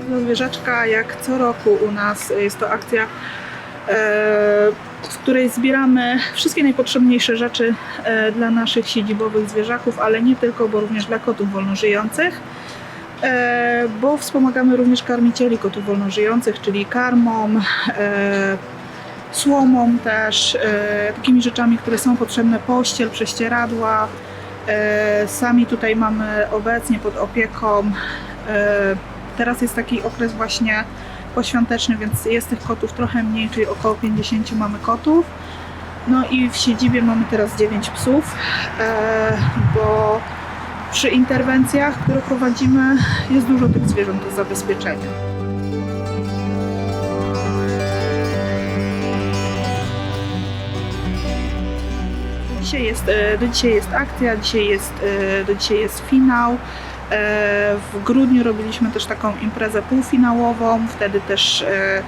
dla zwierzaczka, jak co roku u nas jest to akcja, e, w której zbieramy wszystkie najpotrzebniejsze rzeczy e, dla naszych siedzibowych zwierzaków, ale nie tylko, bo również dla kotów wolnożyjących. E, bo wspomagamy również karmicieli kotów wolnożyjących, czyli karmą, e, słomą też, e, takimi rzeczami, które są potrzebne, pościel, prześcieradła. E, sami tutaj mamy obecnie pod opieką, e, teraz jest taki okres właśnie poświąteczny, więc jest tych kotów trochę mniej, czyli około 50 mamy kotów. No i w siedzibie mamy teraz 9 psów, e, bo przy interwencjach, które prowadzimy, jest dużo tych zwierząt do zabezpieczenia. Dzisiaj jest, e, do dzisiaj jest akcja, dzisiaj jest, e, do dzisiaj jest finał. E, W grudniu robiliśmy też taką imprezę półfinałową, wtedy też e,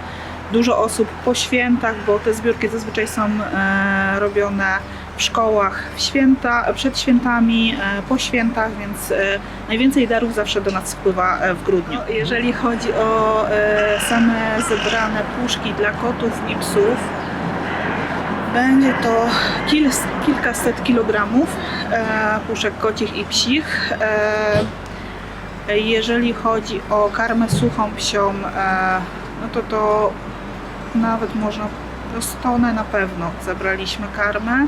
dużo osób po świętach, bo te zbiórki zazwyczaj są e, robione w szkołach w święta, przed świętami, po świętach, więc najwięcej darów zawsze do nas wpływa w grudniu. Jeżeli chodzi o same zebrane puszki dla kotów i psów, będzie to kil, kilkaset kilogramów puszek kocich i psich. Jeżeli chodzi o karmę suchą psią, e, no to to nawet można, to z tonę na pewno zebraliśmy karmę.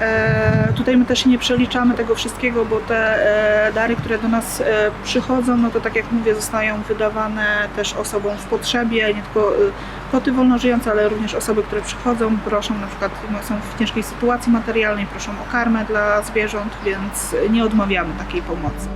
E, tutaj my też nie przeliczamy tego wszystkiego, bo te e, dary, które do nas przychodzą, no to tak jak mówię, zostają wydawane też osobom w potrzebie, nie tylko koty wolnożyjące, ale również osoby, które przychodzą, proszą na przykład, no, są w ciężkiej sytuacji materialnej, proszą o karmę dla zwierząt, więc nie odmawiamy takiej pomocy.